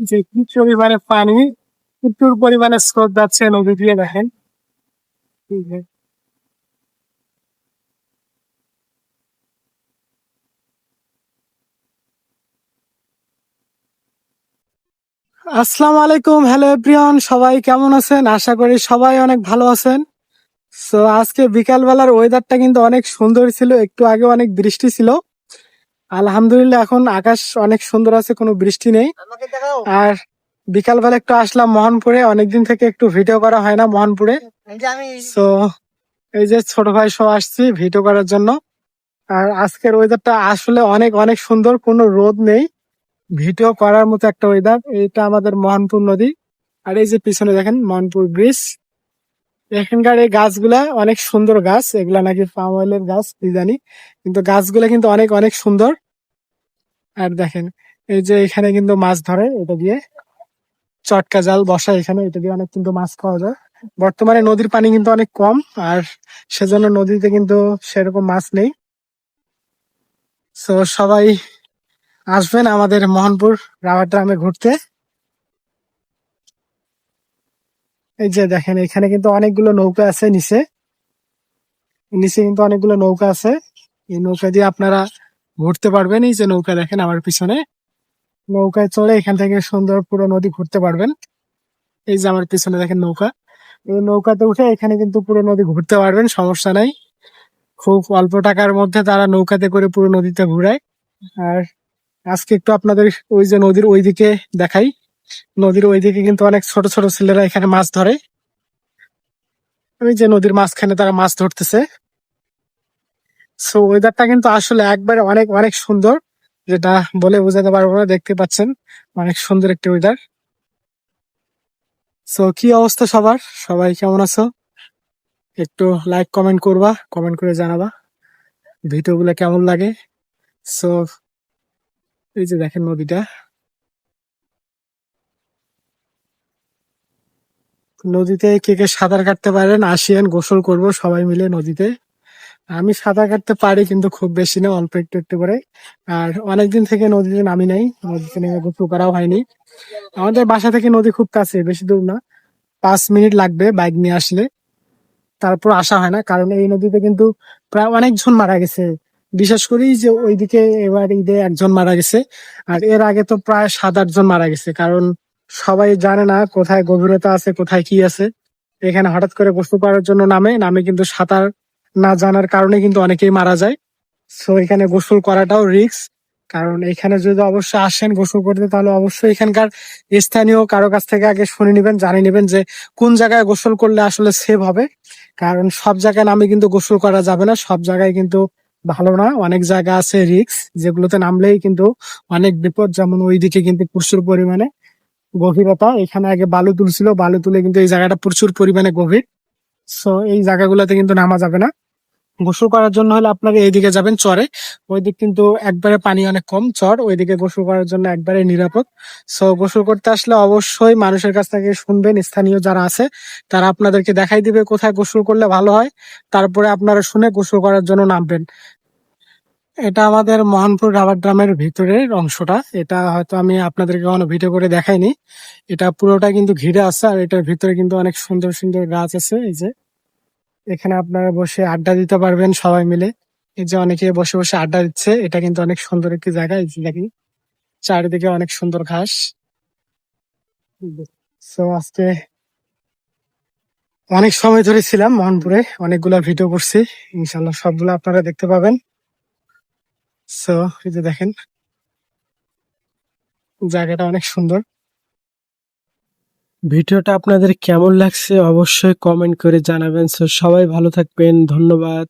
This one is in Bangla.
যে কি পরিমাণে পানি, প্রচুর পরিমাণে স্রোত যাচ্ছে নদী দিয়ে, দেখেন। আসসালামু আলাইকুম, হ্যালো এভরিওয়ান, সবাই কেমন আছেন? আশা করি সবাই অনেক ভালো আছেন। সো আজকে বিকালবেলার ওয়েদারটা কিন্তু অনেক সুন্দর ছিল, একটু আগে অনেক বৃষ্টি ছিল। আলহামদুলিল্লাহ এখন আকাশ অনেক সুন্দর আছে কোনো বৃষ্টি নেই। আর বিকাল বেলা একটু আসলাম মোহনপুরে অনেকদিন থেকে একটু ভিডিও করা হয় না মোহনপুরে। তো এই যে ছোট ভাই সব আসছি ভিডিও করার জন্য। আর আজকের ওয়েদারটা আসলে অনেক অনেক সুন্দর কোনো রোদ নেই। ভিডিও করার মতো একটা ওয়েদার এটা আমাদের মোহনপুর নদী। আর এই যে পিছনে দেখেন মোহনপুর ব্রিজ এখানকার এই গাছগুলা অনেক সুন্দর গাছ এগুলা নাকি পাম অয়েলের গাছ জানি। কিন্তু গাছগুলা কিন্তু অনেক অনেক সুন্দর। আর দেখেন, এই যে এখানে কিন্তু মাছ ধরে, এটা দিয়ে চটকা জাল বসা এখানে, এটা দিয়ে অনেক কিন্তু মাছ পাওয়া যায়। বর্তমানে নদীর পানি কিন্তু অনেক কম, আর সেজন্য নদীতে কিন্তু সেরকম মাছ নেই। তো সবাই আসবেন আমাদের মোহনপুর রাবার ড্রামে ঘুরতে। এই যে দেখেন, এখানে কিন্তু অনেকগুলো নৌকা আছে নিচে। নিচে কিন্তু অনেকগুলো নৌকা আছে। এই নৌকা দিয়ে আপনারা ঘুরতে পারবেন, এই যে নৌকা দেখেন আমার পিছনে। নৌকায় চড়ে এখান থেকে সুন্দর পুরো নদী ঘুরতে পারবেন। এই যে আমার পিছনে দেখেন নৌকা। এই নৌকাতে উঠে এখানে কিন্তু পুরো নদী ঘুরতে পারবেন, সমস্যা নাই। খুব অল্প টাকার মধ্যে তারা নৌকাতে করে পুরো নদীতে ঘুরায়। আর আজকে একটু আপনাদের ওই যে নদীর ওইদিকে দেখাই। নদীর ওইদিকে কিন্তু অনেক ছোট ছোট ছেলেরা এখানে মাছ ধরে। ওই যে নদীর মাঝখানে তারা মাছ ধরতেছে। সো ওয়েদারটা কিন্তু আসলে একবারে অনেক অনেক সুন্দর, যেটা বলে বোঝাতে পারব না, দেখতে পাচ্ছেন। অনেক সুন্দর একটি ওয়েদার সো কি অবস্থা সবার? সবাই কেমন আছো? একটু লাইক কমেন্ট করবা কমেন্ট করে জানাবা। ভিডিওগুলো কেমন লাগে? সো এই যে দেখেন নদীটা। নদীতে কে কে সাঁতার কাটতে পারেন আসিয়েন গোসল করব সবাই মিলে নদীতে। আমি সাঁতার কাটতে পারি কিন্তু খুব বেশি না, অল্প একটু একটু করে। আর অনেকদিন থেকে নদীতে নামি নাই, নদীতে নেমে গোসল করাও হয়নি। আমাদের বাসা থেকে নদী খুব কাছে, বেশি দূর না। পাঁচ মিনিট লাগবে বাইক নিয়ে আসলে। তারপর আসা হয় না, কারণ এই নদীতে কিন্তু প্রায় অনেকজন মারা গেছে। বিশেষ করে যে ওইদিকে এবার ঈদে একজন মারা গেছে, আর এর আগে তো প্রায় সাত আটজন মারা গেছে। কারণ সবাই জানে না কোথায় গভীরতা আছে, কোথায় কি আছে। এখানে হঠাৎ করে গোসল করার জন্য নামে নামে কিন্তু সাঁতার না জানার কারণে কিন্তু অনেকেই মারা যায়। সো এখানে গোসল করাটাও রিস্ক কারণ এখানে যদি অবশ্যই আসেন গোসল করতে, তাহলে অবশ্যই এখানকার স্থানীয় কারও কাছ থেকে আগে শুনে নেবেন, জানিয়ে নেবেন যে কোন জায়গায় গোসল করলে আসলে সেভ হবে। কারণ সব জায়গায় নামে কিন্তু গোসল করা যাবে না, সব জায়গায় কিন্তু ভালো না। অনেক জায়গা আছে রিক্স যেগুলোতে নামলেই কিন্তু অনেক বিপদ, যেমন ওইদিকে কিন্তু প্রচুর পরিমাণে গভীরতা। এখানে আগে বালু তুলছিল, বালু তুলে কিন্তু এই জায়গাটা প্রচুর পরিমাণে গভীর। সো এই জায়গাগুলোতে কিন্তু নামা যাবে না। গোসল করার জন্য হলে আপনারা এইদিকে যাবেন চরে। ওইদিক কিন্তু একবারে পানি অনেক কম চর, ওইদিকে গোসল করার জন্য একবারে নিরাপদ। সো গোসল করতে আসলে অবশ্যই মানুষের কাছ থেকে শুনবেন, স্থানীয় যারা আছে, তারা আপনাদেরকে দেখাই দিবে কোথায় গোসল করলে ভালো হয়। তারপরে আপনারা শুনে গোসল করার জন্য নামবেন। এটা আমাদের মোহনপুর রাবার ড্রামের ভিতরের অংশটা। এটা হয়তো আমি আপনাদেরকে কোনো ভিডিও করে দেখাইনি। এটা পুরোটা কিন্তু ঘিরে আছে আর এটার ভিতরে কিন্তু অনেক সুন্দর সুন্দর গাছ আছে, এই যে। এখানে আপনারা বসে আড্ডা দিতে পারবেন সবাই মিলে। এই যে অনেকে বসে বসে আড্ডা দিচ্ছে, এটা কিন্তু অনেক সুন্দর একটি জায়গা, এই দেখি চারিদিকে অনেক সুন্দর ঘাস। আজকে অনেক সময় ধরে ছিলাম মোহনপুরে, অনেকগুলা ভিডিও করছি ইনশাল্লাহ সবগুলো আপনারা দেখতে পাবেন। সো এই যে দেখেন, জায়গাটা অনেক সুন্দর। ভিডিওটা আপনাদের কেমন লাগছে অবশ্যই কমেন্ট করে জানাবেন। সো সবাই ভালো থাকবেন। ধন্যবাদ।